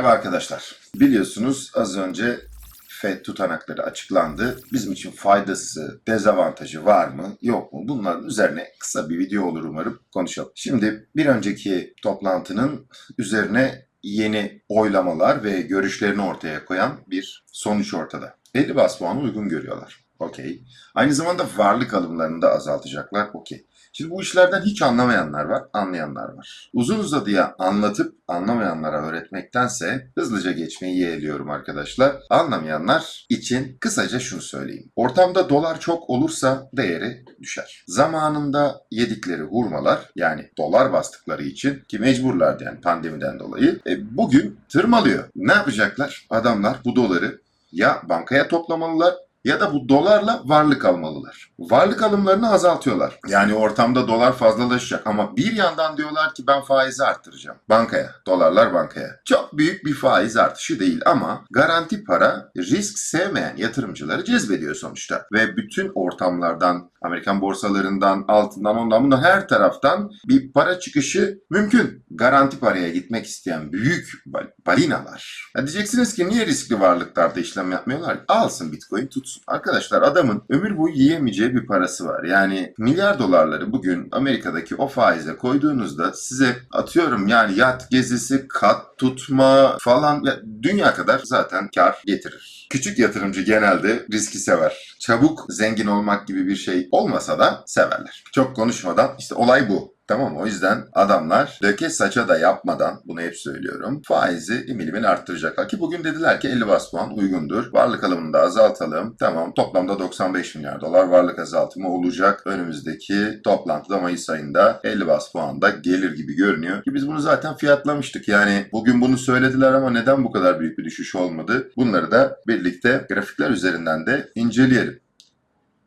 Merhaba arkadaşlar. Biliyorsunuz az önce FED tutanakları açıklandı. Bizim için faydası, dezavantajı var mı, yok mu? Bunların üzerine kısa bir video olur umarım konuşalım. Şimdi bir önceki toplantının üzerine yeni oylamalar ve görüşlerini ortaya koyan bir sonuç ortada. 50 bas puanı uygun görüyorlar. Okey. Aynı zamanda varlık alımlarını da azaltacaklar. Okey. Şimdi bu işlerden hiç anlamayanlar var, anlayanlar var. Uzun uzadıya anlatıp anlamayanlara öğretmektense hızlıca geçmeyi yeğliyorum arkadaşlar. Anlamayanlar için kısaca şunu söyleyeyim. Ortamda dolar çok olursa değeri düşer. Zamanında yedikleri hurmalar yani dolar bastıkları için ki mecburlardı yani pandemiden dolayı e, bugün tırmalıyor. Ne yapacaklar? Adamlar bu doları ya bankaya toplamalılar ya da bu dolarla varlık almalılar. Varlık alımlarını azaltıyorlar. Yani ortamda dolar fazlalaşacak ama bir yandan diyorlar ki ben faizi arttıracağım. Bankaya, dolarlar bankaya. Çok büyük bir faiz artışı değil ama garanti para risk sevmeyen yatırımcıları cezbediyor sonuçta. Ve bütün ortamlardan, Amerikan borsalarından, altından, ondan, bundan her taraftan bir para çıkışı mümkün. Garanti paraya gitmek isteyen büyük bal- balinalar. Ya diyeceksiniz ki niye riskli varlıklarda işlem yapmıyorlar? Alsın Bitcoin tutsun. Arkadaşlar adamın ömür boyu yiyemeyeceği bir parası var. Yani milyar dolarları bugün Amerika'daki o faize koyduğunuzda size atıyorum yani yat gezisi, kat tutma falan ya dünya kadar zaten kar getirir. Küçük yatırımcı genelde riski sever. Çabuk zengin olmak gibi bir şey olmasa da severler. Çok konuşmadan işte olay bu. Tamam? O yüzden adamlar döke saça da yapmadan bunu hep söylüyorum. Faizi imilimini arttıracaklar ki bugün dediler ki 50 bas puan uygundur. Varlık alımını da azaltalım. Tamam toplamda 95 milyar dolar varlık azaltımı olacak. Önümüzdeki toplantıda Mayıs ayında 50 bas puan da gelir gibi görünüyor. Ki biz bunu zaten fiyatlamıştık. Yani bugün bunu söylediler ama neden bu kadar büyük bir düşüş olmadı? Bunları da birlikte grafikler üzerinden de inceleyelim.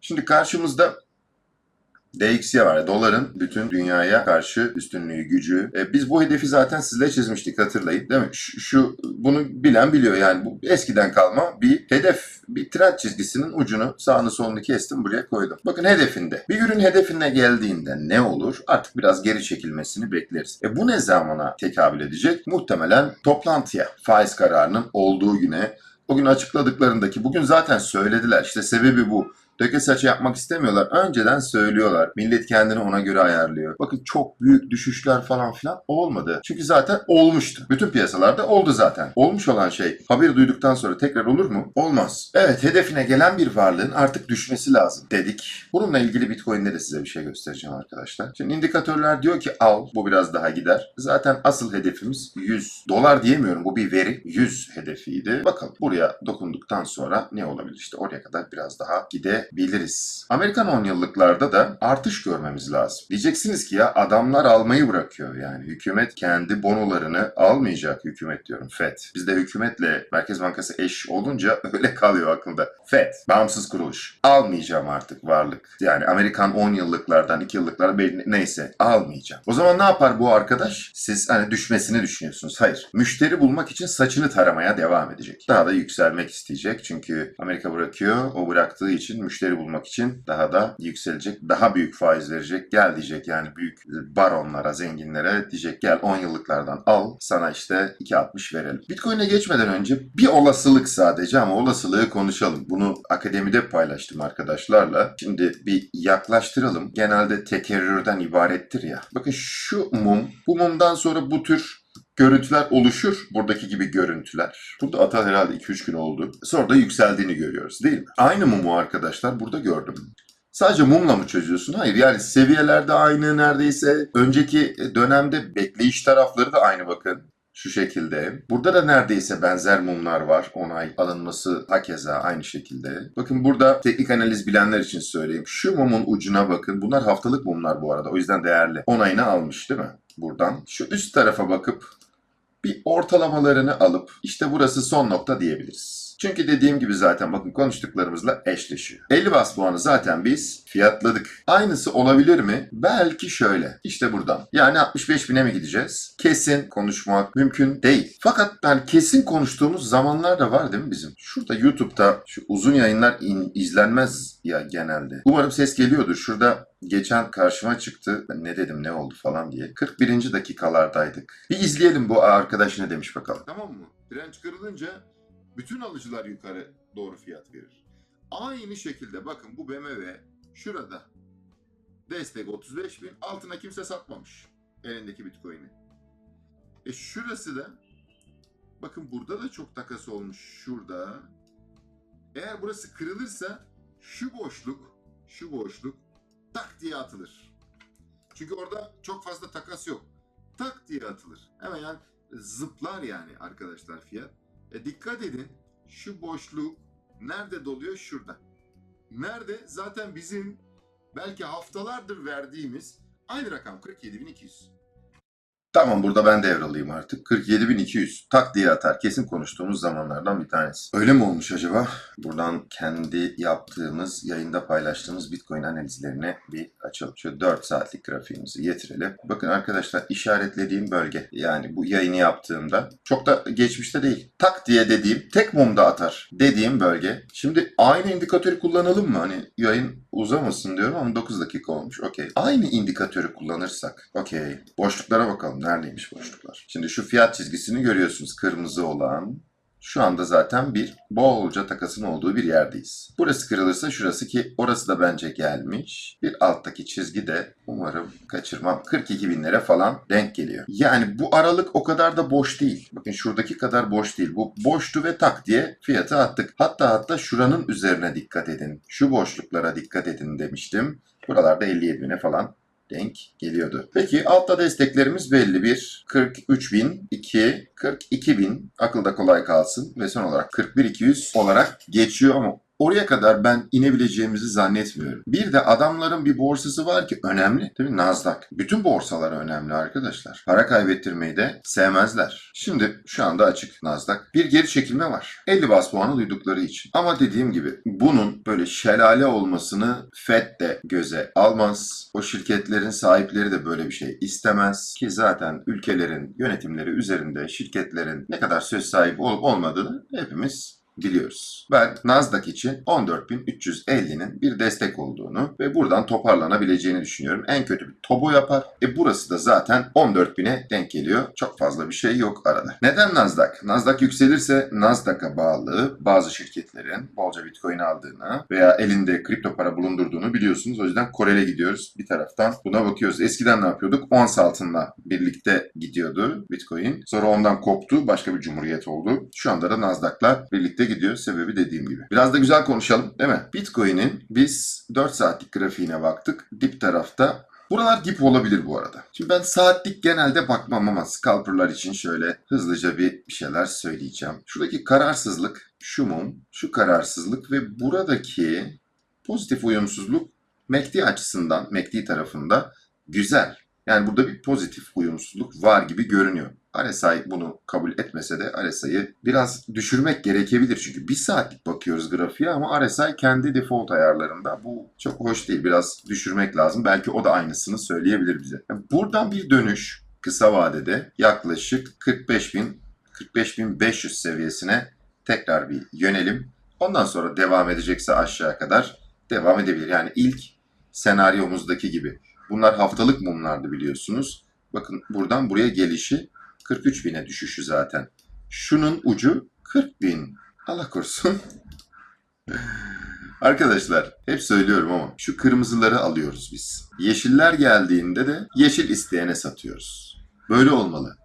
Şimdi karşımızda DXY var. Doların bütün dünyaya karşı üstünlüğü, gücü. E, biz bu hedefi zaten sizle çizmiştik hatırlayın değil mi? Şu, şu- bunu bilen biliyor yani bu eskiden kalma bir hedef, bir trend çizgisinin ucunu sağını solunu kestim buraya koydum. Bakın hedefinde. Bir ürün hedefine geldiğinde ne olur? Artık biraz geri çekilmesini bekleriz. E bu ne zamana tekabül edecek? Muhtemelen toplantıya, faiz kararının olduğu güne Bugün açıkladıklarındaki, bugün zaten söylediler. İşte sebebi bu. Döke saçı yapmak istemiyorlar. Önceden söylüyorlar. Millet kendini ona göre ayarlıyor. Bakın çok büyük düşüşler falan filan olmadı. Çünkü zaten olmuştu. Bütün piyasalarda oldu zaten. Olmuş olan şey haber duyduktan sonra tekrar olur mu? Olmaz. Evet hedefine gelen bir varlığın artık düşmesi lazım dedik. Bununla ilgili Bitcoin'de de size bir şey göstereceğim arkadaşlar. Şimdi indikatörler diyor ki al bu biraz daha gider. Zaten asıl hedefimiz 100 dolar diyemiyorum bu bir veri. 100 hedefiydi. Bakalım buraya dokunduktan sonra ne olabilir? İşte oraya kadar biraz daha gidebiliriz. Amerikan 10 yıllıklarda da artış görmemiz lazım. Diyeceksiniz ki ya adamlar almayı bırakıyor yani. Hükümet kendi bonolarını almayacak hükümet diyorum FED. Bizde hükümetle Merkez Bankası eş olunca öyle kalıyor aklımda. FED, bağımsız kuruluş. Almayacağım artık varlık. Yani Amerikan 10 yıllıklardan 2 yıllıklar belli- neyse almayacağım. O zaman ne yapar bu arkadaş? Siz hani düşmesini düşünüyorsunuz. Hayır. Müşteri bulmak için saçını taramaya devam edecek. Daha da yükselmek isteyecek. Çünkü Amerika bırakıyor. O bıraktığı için müşteri bulmak için daha da yükselecek. Daha büyük faiz verecek. Gel diyecek yani büyük baronlara, zenginlere diyecek gel 10 yıllıklardan al. Sana işte 2.60 verelim. Bitcoin'e geçmeden önce bir olasılık sadece ama olasılığı konuşalım. Bunu akademide paylaştım arkadaşlarla. Şimdi bir yaklaştıralım. Genelde tekerrürden ibarettir ya. Bakın şu mum, bu mumdan sonra bu tür görüntüler oluşur. Buradaki gibi görüntüler. Burada ata herhalde 2-3 gün oldu. Sonra da yükseldiğini görüyoruz değil mi? Aynı mumu arkadaşlar burada gördüm. Sadece mumla mı çözüyorsun? Hayır yani seviyeler de aynı neredeyse. Önceki dönemde bekleyiş tarafları da aynı bakın. Şu şekilde. Burada da neredeyse benzer mumlar var. Onay alınması hakeza aynı şekilde. Bakın burada teknik analiz bilenler için söyleyeyim. Şu mumun ucuna bakın. Bunlar haftalık mumlar bu arada. O yüzden değerli. Onayını almış değil mi? Buradan. Şu üst tarafa bakıp bir ortalamalarını alıp işte burası son nokta diyebiliriz. Çünkü dediğim gibi zaten bakın konuştuklarımızla eşleşiyor. 50 bas puanı zaten biz fiyatladık. Aynısı olabilir mi? Belki şöyle. İşte buradan. Yani 65 bine mi gideceğiz? Kesin konuşmak mümkün değil. Fakat yani kesin konuştuğumuz zamanlar da var değil mi bizim? Şurada YouTube'da şu uzun yayınlar in- izlenmez ya genelde. Umarım ses geliyordur. Şurada geçen karşıma çıktı. Ben ne dedim ne oldu falan diye. 41. dakikalardaydık. Bir izleyelim bu arkadaş ne demiş bakalım. Tamam mı? Direnç kırılınca bütün alıcılar yukarı doğru fiyat verir. Aynı şekilde bakın bu BMW şurada. Destek 35 bin. Altına kimse satmamış. Elindeki Bitcoin'i. E şurası da bakın burada da çok takas olmuş şurada. Eğer burası kırılırsa şu boşluk şu boşluk tak diye atılır. Çünkü orada çok fazla takas yok. Tak diye atılır. Hemen yani zıplar yani arkadaşlar fiyat. E dikkat edin şu boşluk nerede doluyor? Şurada. Nerede? Zaten bizim belki haftalardır verdiğimiz aynı rakam 47.200. Tamam burada ben devralayım artık. 47.200 tak diye atar. Kesin konuştuğumuz zamanlardan bir tanesi. Öyle mi olmuş acaba? Buradan kendi yaptığımız, yayında paylaştığımız Bitcoin analizlerine bir açalım. Şu 4 saatlik grafiğimizi getirelim. Bakın arkadaşlar işaretlediğim bölge yani bu yayını yaptığımda çok da geçmişte değil. Tak diye dediğim tek mumda atar dediğim bölge. Şimdi aynı indikatörü kullanalım mı? Hani yayın uzamasın diyorum ama 9 dakika olmuş. Okey. Aynı indikatörü kullanırsak. Okey. Boşluklara bakalım. Neredeymiş boşluklar? Şimdi şu fiyat çizgisini görüyorsunuz. Kırmızı olan. Şu anda zaten bir bolca takasın olduğu bir yerdeyiz. Burası kırılırsa şurası ki orası da bence gelmiş. Bir alttaki çizgi de umarım kaçırmam. 42 binlere falan denk geliyor. Yani bu aralık o kadar da boş değil. Bakın şuradaki kadar boş değil. Bu boştu ve tak diye fiyatı attık. Hatta hatta şuranın üzerine dikkat edin. Şu boşluklara dikkat edin demiştim. Buralarda 57 bine falan denk geliyordu. Peki altta desteklerimiz belli. Bir 43 bin, 2 42 bin akılda kolay kalsın ve son olarak 41 200 olarak geçiyor ama Oraya kadar ben inebileceğimizi zannetmiyorum. Bir de adamların bir borsası var ki önemli. Mi? Nasdaq. Bütün borsalar önemli arkadaşlar. Para kaybettirmeyi de sevmezler. Şimdi şu anda açık Nasdaq. Bir geri çekilme var. 50 bas puanı duydukları için. Ama dediğim gibi bunun böyle şelale olmasını FED de göze almaz. O şirketlerin sahipleri de böyle bir şey istemez. Ki zaten ülkelerin yönetimleri üzerinde şirketlerin ne kadar söz sahibi olup olmadığını hepimiz biliyoruz. Ben Nasdaq için 14.350'nin bir destek olduğunu ve buradan toparlanabileceğini düşünüyorum. En kötü bir tobo yapar. E burası da zaten 14.000'e denk geliyor. Çok fazla bir şey yok arada. Neden Nasdaq? Nasdaq yükselirse Nasdaq'a bağlı bazı şirketlerin bolca Bitcoin aldığını veya elinde kripto para bulundurduğunu biliyorsunuz. O yüzden Korel'e gidiyoruz bir taraftan. Buna bakıyoruz. Eskiden ne yapıyorduk? Ons altınla birlikte gidiyordu Bitcoin. Sonra ondan koptu. Başka bir cumhuriyet oldu. Şu anda da Nasdaq'la birlikte gidiyor. Sebebi dediğim gibi. Biraz da güzel konuşalım değil mi? Bitcoin'in biz 4 saatlik grafiğine baktık. Dip tarafta Buralar dip olabilir bu arada. Şimdi ben saatlik genelde bakmam ama scalperlar için şöyle hızlıca bir, şeyler söyleyeceğim. Şuradaki kararsızlık, şu mum, şu kararsızlık ve buradaki pozitif uyumsuzluk MACD açısından, MACD tarafında güzel. Yani burada bir pozitif uyumsuzluk var gibi görünüyor. RSI bunu kabul etmese de RSI'yi biraz düşürmek gerekebilir. Çünkü bir saatlik bakıyoruz grafiğe ama RSI kendi default ayarlarında. Bu çok hoş değil. Biraz düşürmek lazım. Belki o da aynısını söyleyebilir bize. Buradan bir dönüş kısa vadede yaklaşık 45 bin 45.500 seviyesine tekrar bir yönelim. Ondan sonra devam edecekse aşağı kadar devam edebilir. Yani ilk senaryomuzdaki gibi. Bunlar haftalık mumlardı biliyorsunuz. Bakın buradan buraya gelişi 43 bine düşüşü zaten. Şunun ucu 40 bin. Allah korusun. Arkadaşlar hep söylüyorum ama şu kırmızıları alıyoruz biz. Yeşiller geldiğinde de yeşil isteyene satıyoruz. Böyle olmalı.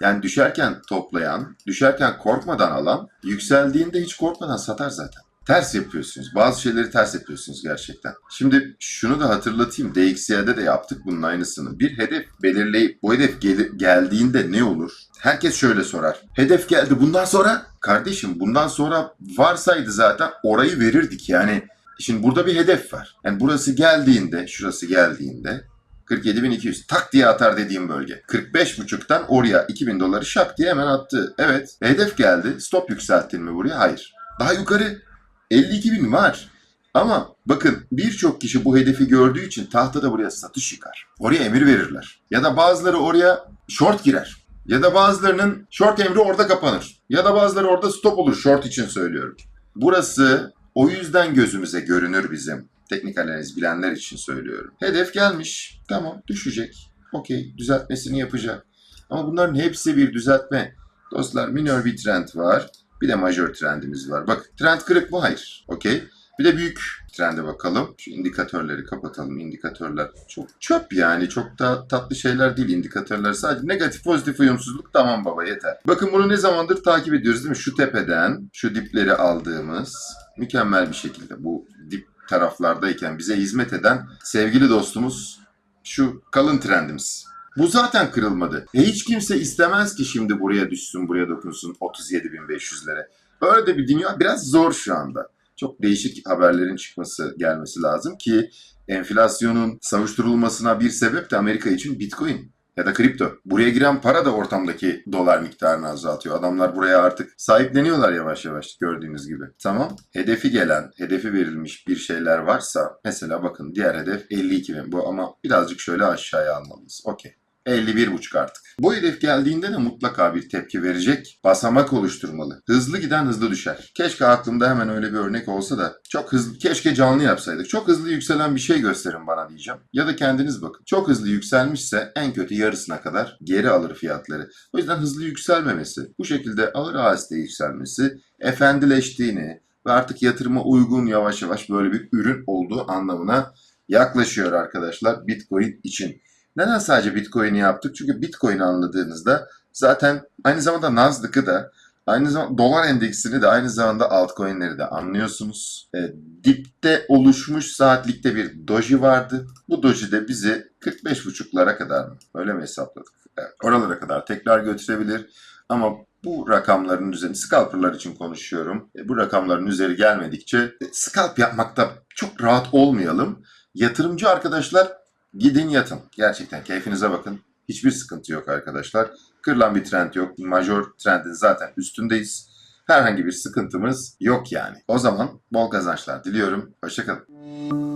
Yani düşerken toplayan, düşerken korkmadan alan, yükseldiğinde hiç korkmadan satar zaten. Ters yapıyorsunuz. Bazı şeyleri ters yapıyorsunuz gerçekten. Şimdi şunu da hatırlatayım. DXY'de de yaptık bunun aynısını. Bir hedef belirleyip bu hedef gel- geldiğinde ne olur? Herkes şöyle sorar. Hedef geldi bundan sonra? Kardeşim bundan sonra varsaydı zaten orayı verirdik yani. Şimdi burada bir hedef var. Yani burası geldiğinde, şurası geldiğinde 47.200 tak diye atar dediğim bölge. 45.5'tan oraya 2000 doları şak diye hemen attı. Evet. Hedef geldi. Stop yükselttin mi buraya? Hayır. Daha yukarı 52 bin var. Ama bakın birçok kişi bu hedefi gördüğü için tahtada buraya satış yıkar. Oraya emir verirler. Ya da bazıları oraya short girer. Ya da bazılarının short emri orada kapanır. Ya da bazıları orada stop olur short için söylüyorum. Burası o yüzden gözümüze görünür bizim. Teknik analiz bilenler için söylüyorum. Hedef gelmiş. Tamam düşecek. Okey düzeltmesini yapacak. Ama bunların hepsi bir düzeltme. Dostlar minor bir trend var. Bir de majör trendimiz var. Bak trend kırık mı? Hayır. Okey. Bir de büyük trende bakalım. Şu indikatörleri kapatalım. İndikatörler çok çöp yani. Çok da tatlı şeyler değil indikatörler. Sadece negatif pozitif uyumsuzluk tamam baba yeter. Bakın bunu ne zamandır takip ediyoruz değil mi? Şu tepeden şu dipleri aldığımız mükemmel bir şekilde bu dip taraflardayken bize hizmet eden sevgili dostumuz şu kalın trendimiz. Bu zaten kırılmadı. E hiç kimse istemez ki şimdi buraya düşsün, buraya dokunsun 37.500'lere. Böyle de bir dünya biraz zor şu anda. Çok değişik haberlerin çıkması, gelmesi lazım ki enflasyonun savuşturulmasına bir sebep de Amerika için Bitcoin ya da kripto. Buraya giren para da ortamdaki dolar miktarını azaltıyor. Adamlar buraya artık sahipleniyorlar yavaş yavaş gördüğünüz gibi. Tamam. Hedefi gelen, hedefi verilmiş bir şeyler varsa mesela bakın diğer hedef 52 bin bu ama birazcık şöyle aşağıya almalıyız. Okey. 51.5 artık. Bu hedef geldiğinde de mutlaka bir tepki verecek, basamak oluşturmalı. Hızlı giden hızlı düşer. Keşke aklımda hemen öyle bir örnek olsa da çok hızlı, keşke canlı yapsaydık. Çok hızlı yükselen bir şey gösterin bana diyeceğim. Ya da kendiniz bakın. Çok hızlı yükselmişse en kötü yarısına kadar geri alır fiyatları. O yüzden hızlı yükselmemesi, bu şekilde ağır aheste yükselmesi, efendileştiğini ve artık yatırıma uygun yavaş yavaş böyle bir ürün olduğu anlamına yaklaşıyor arkadaşlar Bitcoin için. Neden sadece Bitcoin'i yaptık? Çünkü Bitcoin'i anladığınızda zaten aynı zamanda Nasdaq'ı da aynı zamanda dolar endeksini de aynı zamanda altcoin'leri de anlıyorsunuz. E, dipte oluşmuş saatlikte bir doji vardı. Bu doji de bizi 45.5'lara kadar mı? Öyle mi hesapladık? Evet, oralara kadar tekrar götürebilir. Ama bu rakamların üzerine, scalperlar için konuşuyorum. E, bu rakamların üzeri gelmedikçe e, scalp yapmakta çok rahat olmayalım. Yatırımcı arkadaşlar Gidin yatın. Gerçekten keyfinize bakın. Hiçbir sıkıntı yok arkadaşlar. Kırılan bir trend yok. Major trendin zaten üstündeyiz. Herhangi bir sıkıntımız yok yani. O zaman bol kazançlar diliyorum. Hoşçakalın.